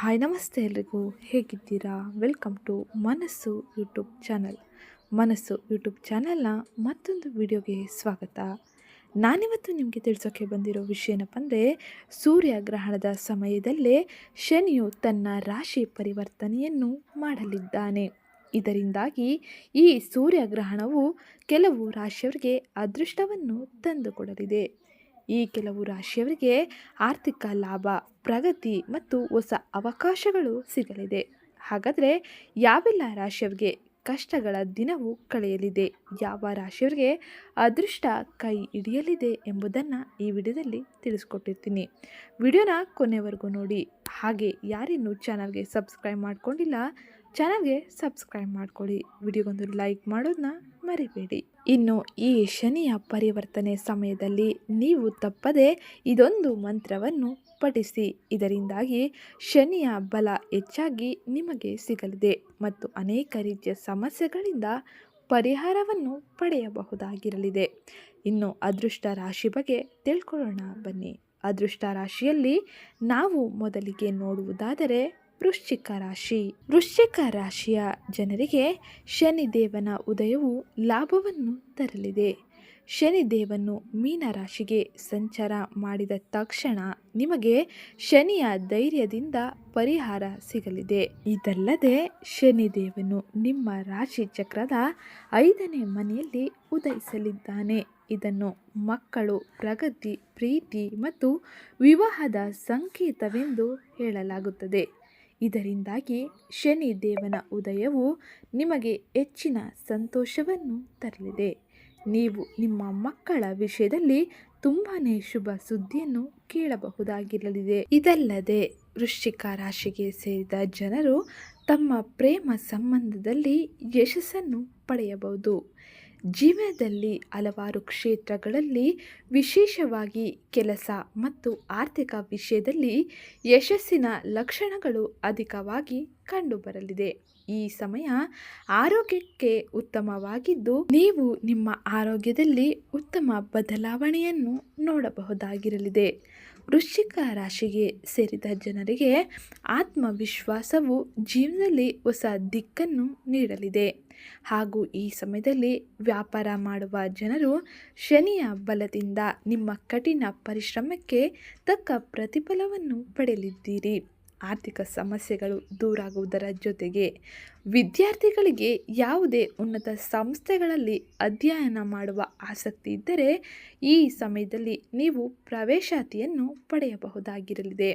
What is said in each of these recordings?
Hi ನಮಸ್ತೆ ಎಲ್ರಿಗೂ. ಹೇಗಿದ್ದೀರಾ? Welcome to Manassu YouTube channel. Manassu YouTube ಚಾನಲ್ನ ಮತ್ತೊಂದು ವಿಡಿಯೋಗೆ ಸ್ವಾಗತ. ನಾನಿವತ್ತು ನಿಮಗೆ ತಿಳಿಸೋಕೆ ಬಂದಿರೋ ವಿಷಯ ಏನಪ್ಪ ಅಂದರೆ ಸೂರ್ಯಗ್ರಹಣದ ಸಮಯದಲ್ಲೇ ಶನಿಯು ತನ್ನ ರಾಶಿ ಪರಿವರ್ತನೆಯನ್ನು ಮಾಡಲಿದ್ದಾನೆ. ಇದರಿಂದಾಗಿ ಈ ಸೂರ್ಯಗ್ರಹಣವು ಕೆಲವು ರಾಶಿಯವರಿಗೆ ಅದೃಷ್ಟವನ್ನು ತಂದುಕೊಡಲಿದೆ. ಈ ಕೆಲವು ರಾಶಿಯವರಿಗೆ ಆರ್ಥಿಕ ಲಾಭ, ಪ್ರಗತಿ ಮತ್ತು ಹೊಸ ಅವಕಾಶಗಳು ಸಿಗಲಿದೆ. ಹಾಗಾದರೆ ಯಾವೆಲ್ಲ ರಾಶಿಯವರಿಗೆ ಕಷ್ಟಗಳ ದಿನವು ಕಳೆಯಲಿದೆ? ಯಾವ ರಾಶಿಯವರಿಗೆ ಅದೃಷ್ಟ ಕೈ ಹಿಡಿಯಲಿದೆ ಎಂಬುದನ್ನು ಈ ವಿಡಿಯೋದಲ್ಲಿ ತಿಳಿಸ್ಕೊಟ್ಟಿರ್ತೀನಿ. ವಿಡಿಯೋನ ಕೊನೆವರೆಗೂ ನೋಡಿ. ಹಾಗೆ ಯಾರಿನ್ನೂ ಚಾನಲ್ಗೆ ಸಬ್ಸ್ಕ್ರೈಬ್ ಮಾಡ್ಕೊಂಡಿಲ್ಲ ಚಾನಲ್ಗೆ ಸಬ್ಸ್ಕ್ರೈಬ್ ಮಾಡ್ಕೊಳ್ಳಿ. ವಿಡಿಯೋಗೊಂದು ಲೈಕ್ ಮಾಡೋದನ್ನ ಮರಿಬೇಡಿ. ಇನ್ನು ಈ ಶನಿಯ ಪರಿವರ್ತನೆ ಸಮಯದಲ್ಲಿ ನೀವು ತಪ್ಪದೆ ಇದೊಂದು ಮಂತ್ರವನ್ನು ಪಠಿಸಿ. ಇದರಿಂದಾಗಿ ಶನಿಯ ಬಲ ಹೆಚ್ಚಾಗಿ ನಿಮಗೆ ಸಿಗಲಿದೆ ಮತ್ತು ಅನೇಕ ರೀತಿಯ ಸಮಸ್ಯೆಗಳಿಂದ ಪರಿಹಾರವನ್ನು ಪಡೆಯಬಹುದಾಗಿರಲಿದೆ. ಇನ್ನು ಅದೃಷ್ಟ ರಾಶಿ ಬಗ್ಗೆ ತಿಳ್ಕೊಳ್ಳೋಣ ಬನ್ನಿ. ಅದೃಷ್ಟ ರಾಶಿಯಲ್ಲಿ ನಾವು ಮೊದಲಿಗೆ ನೋಡುವುದಾದರೆ ವೃಶ್ಚಿಕ ರಾಶಿ. ವೃಶ್ಚಿಕ ರಾಶಿಯ ಜನರಿಗೆ ಶನಿದೇವನ ಉದಯವು ಲಾಭವನ್ನು ತರಲಿದೆ. ಶನಿದೇವನು ಮೀನರಾಶಿಗೆ ಸಂಚಾರ ಮಾಡಿದ ತಕ್ಷಣ ನಿಮಗೆ ಶನಿಯ ಧೈರ್ಯದಿಂದ ಪರಿಹಾರ ಸಿಗಲಿದೆ. ಇದಲ್ಲದೆ ಶನಿದೇವನು ನಿಮ್ಮ ರಾಶಿ ಚಕ್ರದ ಐದನೇ ಮನೆಯಲ್ಲಿ ಉದಯಿಸಲಿದ್ದಾನೆ. ಇದನ್ನು ಮಕ್ಕಳು ಪ್ರಗತಿ, ಪ್ರೀತಿ ಮತ್ತು ವಿವಾಹದ ಸಂಕೇತವೆಂದು ಹೇಳಲಾಗುತ್ತದೆ. ಇದರಿಂದಾಗಿ ಶನಿ ದೇವನ ಉದಯವು ನಿಮಗೆ ಹೆಚ್ಚಿನ ಸಂತೋಷವನ್ನು ತರಲಿದೆ. ನೀವು ನಿಮ್ಮ ಮಕ್ಕಳ ವಿಷಯದಲ್ಲಿ ತುಂಬಾ ಶುಭ ಸುದ್ದಿಯನ್ನು ಕೇಳಬಹುದಾಗಿರಲಿದೆ. ಇದಲ್ಲದೆ ವೃಶ್ಚಿಕ ರಾಶಿಗೆ ಸೇರಿದ ಜನರು ತಮ್ಮ ಪ್ರೇಮ ಸಂಬಂಧದಲ್ಲಿ ಯಶಸ್ಸನ್ನು ಪಡೆಯಬಹುದು. ಜೀವನದಲ್ಲಿ ಹಲವಾರು ಕ್ಷೇತ್ರಗಳಲ್ಲಿ ವಿಶೇಷವಾಗಿ ಕೆಲಸ ಮತ್ತು ಆರ್ಥಿಕ ವಿಷಯದಲ್ಲಿ ಯಶಸ್ಸಿನ ಲಕ್ಷಣಗಳು ಅಧಿಕವಾಗಿ ಕಂಡುಬರಲಿದೆ. ಈ ಸಮಯ ಆರೋಗ್ಯಕ್ಕೆ ಉತ್ತಮವಾಗಿದ್ದು, ನೀವು ನಿಮ್ಮ ಆರೋಗ್ಯದಲ್ಲಿ ಉತ್ತಮ ಬದಲಾವಣೆಯನ್ನು ನೋಡಬಹುದಾಗಿರಲಿದೆ. ವೃಶ್ಚಿಕ ರಾಶಿಗೆ ಸೇರಿದ ಜನರಿಗೆ ಆತ್ಮವಿಶ್ವಾಸವು ಜೀವನದಲ್ಲಿ ಹೊಸ ದಿಕ್ಕನ್ನು ನೀಡಲಿದೆ. ಹಾಗೂ ಈ ಸಮಯದಲ್ಲಿ ವ್ಯಾಪಾರ ಮಾಡುವ ಜನರು ಶನಿಯ ಬಲದಿಂದ ನಿಮ್ಮ ಕಠಿಣ ಪರಿಶ್ರಮಕ್ಕೆ ತಕ್ಕ ಪ್ರತಿಫಲವನ್ನು ಪಡೆಯಲಿದ್ದೀರಿ. ಆರ್ಥಿಕ ಸಮಸ್ಯೆಗಳು ದೂರಾಗುವುದರ ಜೊತೆಗೆ ವಿದ್ಯಾರ್ಥಿಗಳಿಗೆ ಯಾವುದೇ ಉನ್ನತ ಸಂಸ್ಥೆಗಳಲ್ಲಿ ಅಧ್ಯಯನ ಮಾಡುವ ಆಸಕ್ತಿ ಇದ್ದರೆ ಈ ಸಮಯದಲ್ಲಿ ನೀವು ಪ್ರವೇಶಾತಿಯನ್ನು ಪಡೆಯಬಹುದಾಗಿರಲಿದೆ.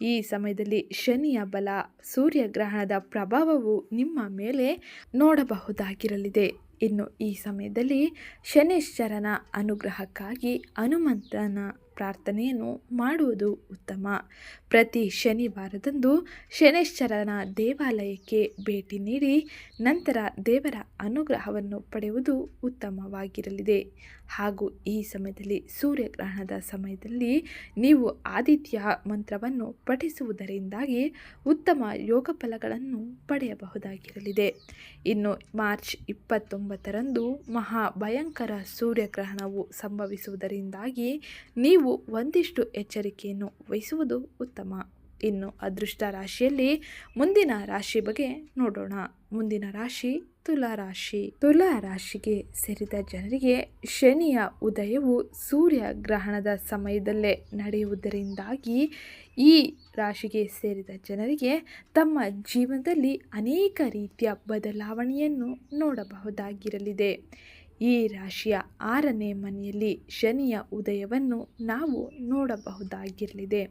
ಈ ಸಮಯದಲ್ಲಿ ಶನಿಯ ಬಲ, ಸೂರ್ಯಗ್ರಹಣದ ಪ್ರಭಾವವು ನಿಮ್ಮ ಮೇಲೆ ನೋಡಬಹುದಾಗಿರಲಿದೆ. ಇನ್ನು ಈ ಸಮಯದಲ್ಲಿ ಶನೇಶ್ವರನ ಅನುಗ್ರಹಕ್ಕಾಗಿ ಹನುಮಂತನ ಪ್ರಾರ್ಥನೆಯನ್ನು ಮಾಡುವುದು ಉತ್ತಮ. ಪ್ರತಿ ಶನಿವಾರದಂದು ಶನೇಶ್ವರನ ದೇವಾಲಯಕ್ಕೆ ಭೇಟಿ ನೀಡಿ ನಂತರ ದೇವರ ಅನುಗ್ರಹವನ್ನು ಪಡೆಯುವುದು ಉತ್ತಮವಾಗಿರಲಿದೆ. ಹಾಗೂ ಈ ಸಮಯದಲ್ಲಿ ಸೂರ್ಯಗ್ರಹಣದ ಸಮಯದಲ್ಲಿ ನೀವು ಆದಿತ್ಯ ಮಂತ್ರವನ್ನು ಪಠಿಸುವುದರಿಂದಾಗಿ ಉತ್ತಮ ಯೋಗ ಫಲಗಳನ್ನು ಪಡೆಯಬಹುದಾಗಿರಲಿದೆ. ಇನ್ನು ಮಾರ್ಚ್ ಇಪ್ಪತ್ತೊಂಬತ್ತರಂದು ಮಹಾಭಯಂಕರ ಸೂರ್ಯಗ್ರಹಣವು ಸಂಭವಿಸುವುದರಿಂದಾಗಿ ನೀವು ಒಂದಿಷ್ಟು ಎಚ್ಚರಿಕೆಯನ್ನು ವಹಿಸುವುದು ಉತ್ತಮ. ಇನ್ನು ಅದೃಷ್ಟ ರಾಶಿಯಲ್ಲಿ ಮುಂದಿನ ರಾಶಿ ಬಗ್ಗೆ ನೋಡೋಣ. ಮುಂದಿನ ರಾಶಿ ತುಲಾ ರಾಶಿ. ತುಲಾ ರಾಶಿಗೆ ಸೇರಿದ ಜನರಿಗೆ ಶನಿಯ ಉದಯವು ಸೂರ್ಯ ಗ್ರಹಣದ ಸಮಯದಲ್ಲೇ ನಡೆಯುವುದರಿಂದಾಗಿ ಈ ರಾಶಿಗೆ ಸೇರಿದ ಜನರಿಗೆ ತಮ್ಮ ಜೀವನದಲ್ಲಿ ಅನೇಕ ರೀತಿಯ ಬದಲಾವಣೆಯನ್ನು ನೋಡಬಹುದಾಗಿರಲಿದೆ. ಈ ರಾಶಿಯ ಆರನೇ ಮನೆಯಲ್ಲಿ ಶನಿಯ ಉದಯವನ್ನು ನಾವು ನೋಡಬಹುದಾಗಿರಲಿದೆ.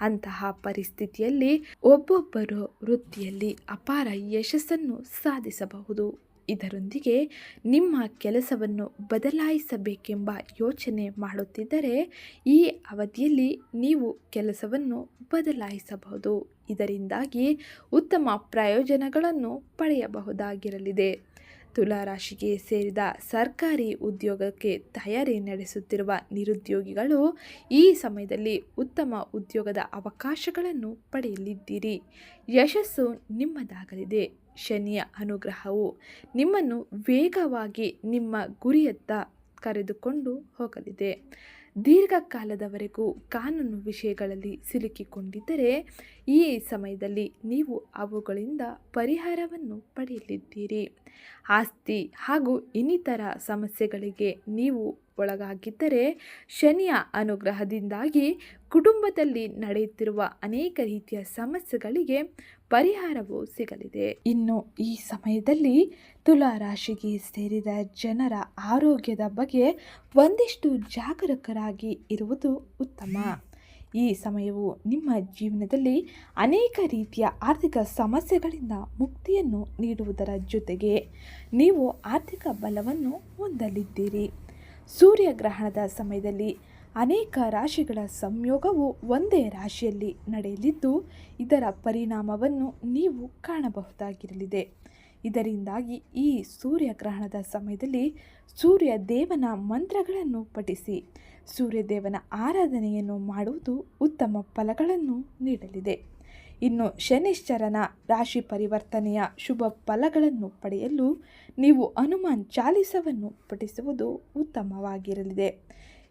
ಅಂತಹ ಪರಿಸ್ಥಿತಿಯಲ್ಲಿ ಒಬ್ಬೊಬ್ಬರು ವೃತ್ತಿಯಲ್ಲಿ ಅಪಾರ ಯಶಸ್ಸನ್ನು ಸಾಧಿಸಬಹುದು. ಇದರೊಂದಿಗೆ ನಿಮ್ಮ ಕೆಲಸವನ್ನು ಬದಲಾಯಿಸಬೇಕೆಂಬ ಯೋಚನೆ ಮಾಡುತ್ತಿದ್ದರೆ ಈ ಅವಧಿಯಲ್ಲಿ ನೀವು ಕೆಲಸವನ್ನು ಬದಲಾಯಿಸಬಹುದು. ಇದರಿಂದಾಗಿ ಉತ್ತಮ ಪ್ರಯೋಜನಗಳನ್ನು ಪಡೆಯಬಹುದಾಗಿರಲಿದೆ. ತುಲಾರಾಶಿಗೆ ಸೇರಿದ ಸರ್ಕಾರಿ ಉದ್ಯೋಗಕ್ಕೆ ತಯಾರಿ ನಡೆಸುತ್ತಿರುವ ನಿರುದ್ಯೋಗಿಗಳು ಈ ಸಮಯದಲ್ಲಿ ಉತ್ತಮ ಉದ್ಯೋಗದ ಅವಕಾಶಗಳನ್ನು ಪಡೆಯಲಿದ್ದೀರಿ. ಯಶಸ್ಸು ನಿಮ್ಮದಾಗಲಿದೆ. ಶನಿಯ ಅನುಗ್ರಹವು ನಿಮ್ಮನ್ನು ವೇಗವಾಗಿ ನಿಮ್ಮ ಗುರಿಯತ್ತ ಕರೆದುಕೊಂಡು ಹೋಗಲಿದೆ. ದೀರ್ಘಕಾಲದವರೆಗೂ ಕಾನೂನು ವಿಷಯಗಳಲ್ಲಿ ಸಿಲುಕಿಕೊಂಡಿದ್ದರೆ ಈ ಸಮಯದಲ್ಲಿ ನೀವು ಅವುಗಳಿಂದ ಪರಿಹಾರವನ್ನು ಪಡೆಯಲಿದ್ದೀರಿ. ಆಸ್ತಿ ಹಾಗೂ ಇನ್ನಿತರ ಸಮಸ್ಯೆಗಳಿಗೆ ನೀವು ಒಳಗಾಗಿದ್ದರೆ ಶನಿಯ ಅನುಗ್ರಹದಿಂದಾಗಿ ಕುಟುಂಬದಲ್ಲಿ ನಡೆಯುತ್ತಿರುವ ಅನೇಕ ರೀತಿಯ ಸಮಸ್ಯೆಗಳಿಗೆ ಪರಿಹಾರವು ಸಿಗಲಿದೆ. ಇನ್ನು ಈ ಸಮಯದಲ್ಲಿ ತುಲಾ ರಾಶಿಗೆ ಸೇರಿದ ಜನರ ಆರೋಗ್ಯದ ಬಗ್ಗೆ ಒಂದಿಷ್ಟು ಜಾಗರೂಕರಾಗಿ ಇರುವುದು ಉತ್ತಮ. ಈ ಸಮಯವು ನಿಮ್ಮ ಜೀವನದಲ್ಲಿ ಅನೇಕ ರೀತಿಯ ಆರ್ಥಿಕ ಸಮಸ್ಯೆಗಳಿಂದ ಮುಕ್ತಿಯನ್ನು ನೀಡುವುದರ ಜೊತೆಗೆ ನೀವು ಆರ್ಥಿಕ ಬಲವನ್ನು ಹೊಂದಲಿದ್ದೀರಿ. ಸೂರ್ಯಗ್ರಹಣದ ಸಮಯದಲ್ಲಿ ಅನೇಕ ರಾಶಿಗಳ ಸಂಯೋಗವು ಒಂದೇ ರಾಶಿಯಲ್ಲಿ ನಡೆಯಲಿದ್ದು, ಇದರ ಪರಿಣಾಮವನ್ನು ನೀವು ಕಾಣಬಹುದಾಗಿರಲಿದೆ. ಇದರಿಂದಾಗಿ ಈ ಸೂರ್ಯಗ್ರಹಣದ ಸಮಯದಲ್ಲಿ ಸೂರ್ಯ ದೇವನ ಮಂತ್ರಗಳನ್ನು ಪಠಿಸಿ, ಸೂರ್ಯದೇವನ ಆರಾಧನೆಯನ್ನು ಮಾಡುವುದು ಉತ್ತಮ ಫಲಗಳನ್ನು ನೀಡಲಿದೆ. ಇನ್ನು ಶನಿಶ್ಚರನ ರಾಶಿ ಪರಿವರ್ತನೆಯ ಶುಭ ಫಲಗಳನ್ನು ಪಡೆಯಲು ನೀವು ಹನುಮಾನ್ ಚಾಲಿಸವನ್ನು ಪಠಿಸುವುದು ಉತ್ತಮವಾಗಿರಲಿದೆ.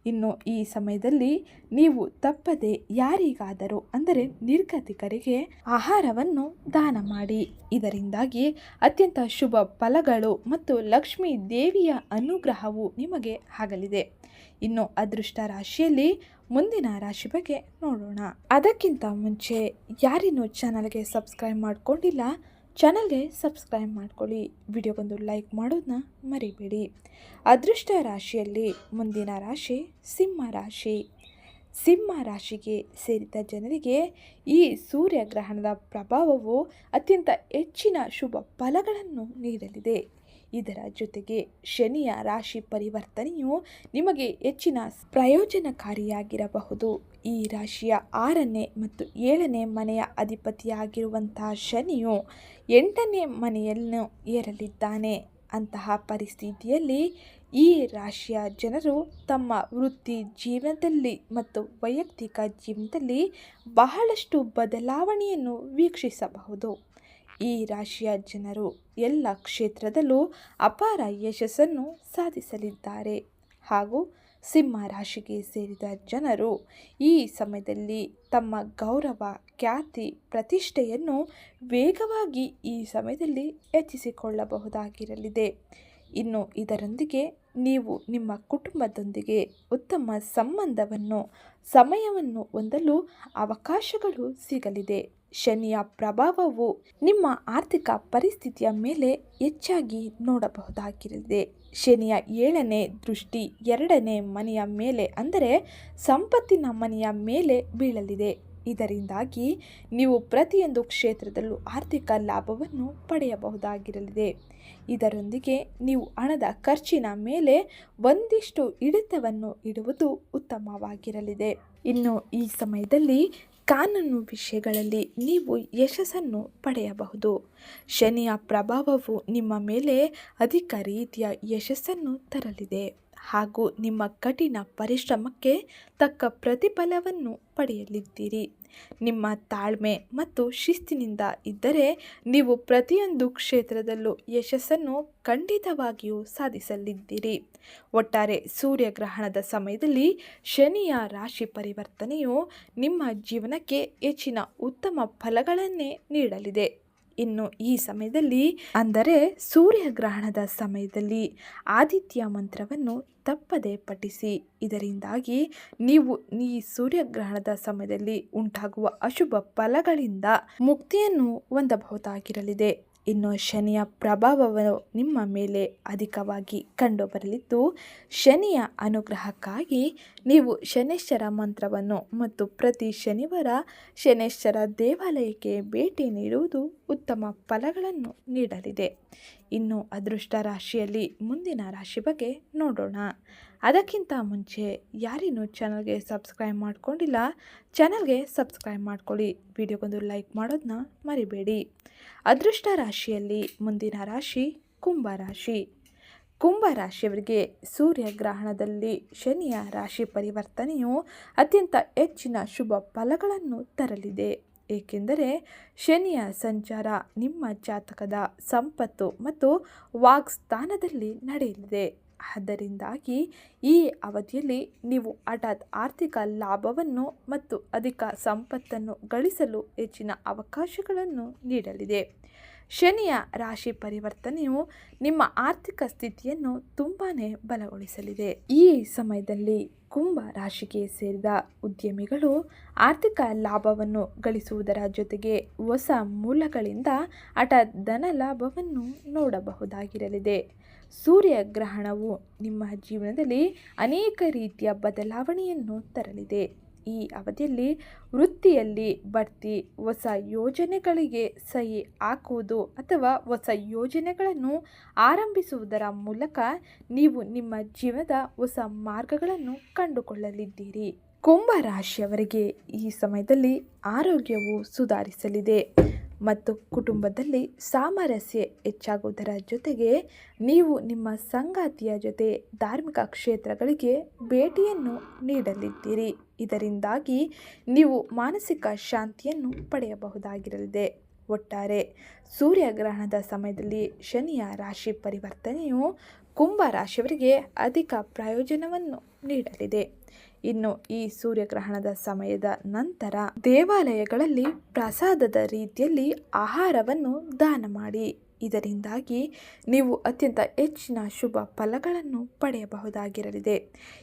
ಇನ್ನು ಈ ಸಮಯದಲ್ಲಿ ನೀವು ತಪ್ಪದೆ ಯಾರಿಗಾದರೂ, ಅಂದರೆ ನಿರ್ಗತಿಕರಿಗೆ ಆಹಾರವನ್ನು ದಾನ ಮಾಡಿ. ಇದರಿಂದಾಗಿ ಅತ್ಯಂತ ಶುಭ ಫಲಗಳು ಮತ್ತು ಲಕ್ಷ್ಮೀ ದೇವಿಯ ಅನುಗ್ರಹವು ನಿಮಗೆ ಆಗಲಿದೆ. ಇನ್ನು ಅದೃಷ್ಟ ರಾಶಿಯಲ್ಲಿ ಮುಂದಿನ ರಾಶಿ ಬಗ್ಗೆ ನೋಡೋಣ. ಅದಕ್ಕಿಂತ ಮುಂಚೆ ಯಾರಿನೂ ಚಾನಲ್ಗೆ ಸಬ್ಸ್ಕ್ರೈಬ್ ಮಾಡ್ಕೊಂಡಿಲ್ಲ? ಚಾನಲ್ಗೆ ಸಬ್ಸ್ಕ್ರೈಬ್ ಮಾಡ್ಕೊಳ್ಳಿ ವಿಡಿಯೋಗೊಂದು ಲೈಕ್ ಮಾಡೋದನ್ನ ಮರಿಬೇಡಿ. ಅದೃಷ್ಟ ರಾಶಿಯಲ್ಲಿ ಮುಂದಿನ ರಾಶಿ ಸಿಂಹ ರಾಶಿ. ಸಿಂಹ ರಾಶಿಗೆ ಸೇರಿದ ಜನರಿಗೆ ಈ ಸೂರ್ಯಗ್ರಹಣದ ಪ್ರಭಾವವು ಅತ್ಯಂತ ಹೆಚ್ಚಿನ ಶುಭ ಫಲಗಳನ್ನು ನೀಡಲಿದೆ. ಇದರ ಜೊತೆಗೆ ಶನಿಯ ರಾಶಿ ಪರಿವರ್ತನೆಯು ನಿಮಗೆ ಹೆಚ್ಚಿನ ಪ್ರಯೋಜನಕಾರಿಯಾಗಿರಬಹುದು. ಈ ರಾಶಿಯ ಆರನೇ ಮತ್ತು ಏಳನೇ ಮನೆಯ ಅಧಿಪತಿಯಾಗಿರುವಂತಹ ಶನಿಯು ಎಂಟನೇ ಮನೆಯನ್ನು ಏರಲಿದ್ದಾನೆ. ಅಂತಹ ಪರಿಸ್ಥಿತಿಯಲ್ಲಿ ಈ ರಾಶಿಯ ಜನರು ತಮ್ಮ ವೃತ್ತಿ ಜೀವನದಲ್ಲಿ ಮತ್ತು ವೈಯಕ್ತಿಕ ಜೀವನದಲ್ಲಿ ಬಹಳಷ್ಟು ಬದಲಾವಣೆಯನ್ನು ವೀಕ್ಷಿಸಬಹುದು. ಈ ರಾಶಿಯ ಜನರು ಎಲ್ಲ ಕ್ಷೇತ್ರದಲ್ಲೂ ಅಪಾರ ಯಶಸ್ಸನ್ನು ಸಾಧಿಸಲಿದ್ದಾರೆ. ಹಾಗೂ ಸಿಂಹ ರಾಶಿಗೆ ಸೇರಿದ ಜನರು ಈ ಸಮಯದಲ್ಲಿ ತಮ್ಮ ಗೌರವ, ಖ್ಯಾತಿ, ಪ್ರತಿಷ್ಠೆಯನ್ನು ವೇಗವಾಗಿ ಈ ಸಮಯದಲ್ಲಿ ಹೆಚ್ಚಿಸಿಕೊಳ್ಳಬಹುದಾಗಿರಲಿದೆ. ಇನ್ನು ಇದರೊಂದಿಗೆ ನೀವು ನಿಮ್ಮ ಕುಟುಂಬದೊಂದಿಗೆ ಉತ್ತಮ ಸಂಬಂಧವನ್ನು, ಸಮಯವನ್ನು ಹೊಂದಲು ಅವಕಾಶಗಳು ಸಿಗಲಿದೆ. ಶನಿಯ ಪ್ರಭಾವವು ನಿಮ್ಮ ಆರ್ಥಿಕ ಪರಿಸ್ಥಿತಿಯ ಮೇಲೆ ಹೆಚ್ಚಾಗಿ ನೋಡಬಹುದಾಗಿರಲಿದೆ. ಶನಿಯ ಏಳನೇ ದೃಷ್ಟಿ ಎರಡನೇ ಮನೆಯ ಮೇಲೆ ಅಂದರೆ ಸಂಪತ್ತಿನ ಮನೆಯ ಮೇಲೆ ಬೀಳಲಿದೆ. ಇದರಿಂದಾಗಿ ನೀವು ಪ್ರತಿಯೊಂದು ಕ್ಷೇತ್ರದಲ್ಲೂ ಆರ್ಥಿಕ ಲಾಭವನ್ನು ಪಡೆಯಬಹುದಾಗಿರಲಿದೆ. ಇದರೊಂದಿಗೆ ನೀವು ಹಣದ ಖರ್ಚಿನ ಮೇಲೆ ಒಂದಿಷ್ಟು ಹಿಡಿತವನ್ನು ಇಡುವುದು ಉತ್ತಮವಾಗಿರಲಿದೆ. ಇನ್ನು ಈ ಸಮಯದಲ್ಲಿ ಕಾನೂನು ವಿಷಯಗಳಲ್ಲಿ ನೀವು ಯಶಸ್ಸನ್ನು ಪಡೆಯಬಹುದು. ಶನಿಯ ಪ್ರಭಾವವು ನಿಮ್ಮ ಮೇಲೆ ಅಧಿಕ ರೀತಿಯ ಯಶಸ್ಸನ್ನು ತರಲಿದೆ. ಹಾಗೂ ನಿಮ್ಮ ಕಠಿಣ ಪರಿಶ್ರಮಕ್ಕೆ ತಕ್ಕ ಪ್ರತಿಫಲವನ್ನು ಪಡೆಯಲಿದ್ದೀರಿ. ನಿಮ್ಮ ತಾಳ್ಮೆ ಮತ್ತು ಶಿಸ್ತಿನಿಂದ ಇದ್ದರೆ ನೀವು ಪ್ರತಿಯೊಂದು ಕ್ಷೇತ್ರದಲ್ಲೂ ಯಶಸ್ಸನ್ನು ಖಂಡಿತವಾಗಿಯೂ ಸಾಧಿಸಲಿದ್ದೀರಿ. ಒಟ್ಟಾರೆ ಸೂರ್ಯಗ್ರಹಣದ ಸಮಯದಲ್ಲಿ ಶನಿಯ ರಾಶಿ ಪರಿವರ್ತನೆಯು ನಿಮ್ಮ ಜೀವನಕ್ಕೆ ಹೆಚ್ಚಿನ ಉತ್ತಮ ಫಲಗಳನ್ನೇ ನೀಡಲಿದೆ. ಇನ್ನು ಈ ಸಮಯದಲ್ಲಿ ಅಂದರೆ ಸೂರ್ಯಗ್ರಹಣದ ಸಮಯದಲ್ಲಿ ಆದಿತ್ಯ ಮಂತ್ರವನ್ನು ತಪ್ಪದೆ ಪಠಿಸಿ. ಇದರಿಂದಾಗಿ ನೀವು ಈ ಸೂರ್ಯಗ್ರಹಣದ ಸಮಯದಲ್ಲಿ ಉಂಟಾಗುವ ಅಶುಭ ಫಲಗಳಿಂದ ಮುಕ್ತಿಯನ್ನು ಹೊಂದಬಹುದಾಗಿರಲಿದೆ. ಇನ್ನು ಶನಿಯ ಪ್ರಭಾವವು ನಿಮ್ಮ ಮೇಲೆ ಅಧಿಕವಾಗಿ ಕಂಡುಬರಲಿದ್ದು, ಶನಿಯ ಅನುಗ್ರಹಕ್ಕಾಗಿ ನೀವು ಶನೇಶ್ವರ ಮಂತ್ರವನ್ನು ಮತ್ತು ಪ್ರತಿ ಶನಿವಾರ ಶನೇಶ್ವರ ದೇವಾಲಯಕ್ಕೆ ಭೇಟಿ ನೀಡುವುದು ಉತ್ತಮ ಫಲಗಳನ್ನು ನೀಡಲಿದೆ. ಇನ್ನು ಅದೃಷ್ಟ ರಾಶಿಯಲ್ಲಿ ಮುಂದಿನ ರಾಶಿ ಬಗ್ಗೆ ನೋಡೋಣ. ಅದಕ್ಕಿಂತ ಮುಂಚೆ ಯಾರಿನೂ ಚಾನಲ್ಗೆ ಸಬ್ಸ್ಕ್ರೈಬ್ ಮಾಡ್ಕೊಂಡಿಲ್ಲ, ಚಾನಲ್ಗೆ ಸಬ್ಸ್ಕ್ರೈಬ್ ಮಾಡ್ಕೊಳ್ಳಿ. ವಿಡಿಯೋಗೊಂದು ಲೈಕ್ ಮಾಡೋದನ್ನ ಮರಿಬೇಡಿ. ಅದೃಷ್ಟ ರಾಶಿಯಲ್ಲಿ ಮುಂದಿನ ರಾಶಿ ಕುಂಭ ರಾಶಿ. ಕುಂಭ ರಾಶಿಯವರಿಗೆ ಸೂರ್ಯಗ್ರಹಣದಲ್ಲಿ ಶನಿಯ ರಾಶಿ ಪರಿವರ್ತನೆಯು ಅತ್ಯಂತ ಹೆಚ್ಚಿನ ಶುಭ ಫಲಗಳನ್ನು ತರಲಿದೆ. ಏಕೆಂದರೆ ಶನಿಯ ಸಂಚಾರ ನಿಮ್ಮ ಜಾತಕದ ಸಂಪತ್ತು ಮತ್ತು ವಾಗ್ಸ್ಥಾನದಲ್ಲಿ ನಡೆಯಲಿದೆ. ಅದರಿಂದಾಗಿ ಈ ಅವಧಿಯಲ್ಲಿ ನೀವು ಹಠಾತ್ ಆರ್ಥಿಕ ಲಾಭವನ್ನು ಮತ್ತು ಅಧಿಕ ಸಂಪತ್ತನ್ನು ಗಳಿಸಲು ಹೆಚ್ಚಿನ ಅವಕಾಶಗಳನ್ನು ನೀಡಲಿದೆ. ಶನಿಯ ರಾಶಿ ಪರಿವರ್ತನೆಯು ನಿಮ್ಮ ಆರ್ಥಿಕ ಸ್ಥಿತಿಯನ್ನು ತುಂಬಾ ಬಲಗೊಳಿಸಲಿದೆ. ಈ ಸಮಯದಲ್ಲಿ ಕುಂಭ ರಾಶಿಗೆ ಸೇರಿದ ಉದ್ಯಮಿಗಳು ಆರ್ಥಿಕ ಲಾಭವನ್ನು ಗಳಿಸುವುದರ ಜೊತೆಗೆ ಹೊಸ ಮೂಲಗಳಿಂದ ಹಠಾತ್ ಧನ ಲಾಭವನ್ನು ನೋಡಬಹುದಾಗಿರಲಿದೆ. ಸೂರ್ಯಗ್ರಹಣವು ನಿಮ್ಮ ಜೀವನದಲ್ಲಿ ಅನೇಕ ರೀತಿಯ ಬದಲಾವಣೆಯನ್ನು ತರಲಿದೆ. ಈ ಅವಧಿಯಲ್ಲಿ ವೃತ್ತಿಯಲ್ಲಿ ಬಡ್ತಿ ಹೊಸ ಯೋಜನೆಗಳಿಗೆ ಸಹಿ ಹಾಕುವುದು ಅಥವಾ ಹೊಸ ಯೋಜನೆಗಳನ್ನು ಆರಂಭಿಸುವುದರ ಮೂಲಕ ನೀವು ನಿಮ್ಮ ಜೀವನದ ಹೊಸ ಮಾರ್ಗಗಳನ್ನು ಕಂಡುಕೊಳ್ಳಲಿದ್ದೀರಿ. ಕುಂಭ ರಾಶಿಯವರಿಗೆ ಈ ಸಮಯದಲ್ಲಿ ಆರೋಗ್ಯವು ಸುಧಾರಿಸಲಿದೆ. ಮತ್ತು ಕುಟುಂಬದಲ್ಲಿ ಸಾಮರಸ್ಯ ಹೆಚ್ಚಾಗುವುದರ ಜೊತೆಗೆ ನೀವು ನಿಮ್ಮ ಸಂಗಾತಿಯ ಜೊತೆ ಧಾರ್ಮಿಕ ಕ್ಷೇತ್ರಗಳಿಗೆ ಭೇಟಿಯನ್ನು ನೀಡಲಿದ್ದೀರಿ. ಇದರಿಂದಾಗಿ ನೀವು ಮಾನಸಿಕ ಶಾಂತಿಯನ್ನು ಪಡೆಯಬಹುದಾಗಿರಲಿದೆ. ಒಟ್ಟಾರೆ ಸೂರ್ಯಗ್ರಹಣದ ಸಮಯದಲ್ಲಿ ಶನಿಯ ರಾಶಿ ಪರಿವರ್ತನೆಯು ಕುಂಭ ರಾಶಿಯವರಿಗೆ ಅಧಿಕ ಪ್ರಯೋಜನವನ್ನು ನೀಡಲಿದೆ. ಇನ್ನು ಈ ಸೂರ್ಯಗ್ರಹಣದ ಸಮಯದ ನಂತರ ದೇವಾಲಯಗಳಲ್ಲಿ ಪ್ರಸಾದದ ರೀತಿಯಲ್ಲಿ ಆಹಾರವನ್ನು ದಾನ ಮಾಡಿ. ಇದರಿಂದಾಗಿ ನೀವು ಅತ್ಯಂತ ಹೆಚ್ಚಿನ ಶುಭ ಫಲಗಳನ್ನು ಪಡೆಯಬಹುದಾಗಿರಲಿದೆ.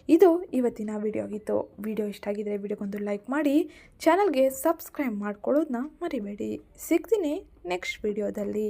ಇದು ಇವತ್ತಿನ ವಿಡಿಯೋ ಆಗಿತ್ತು. ವಿಡಿಯೋ ಇಷ್ಟ ಆಗಿದರೆ ವಿಡಿಯೋಗೊಂದು ಲೈಕ್ ಮಾಡಿ. ಚಾನಲ್ಗೆ ಸಬ್ಸ್ಕ್ರೈಬ್ ಮಾಡ್ಕೊಳ್ಳೋದನ್ನ ಮರಿಬೇಡಿ. ಸಿಗ್ತೀನಿ ನೆಕ್ಸ್ಟ್ ವಿಡಿಯೋದಲ್ಲಿ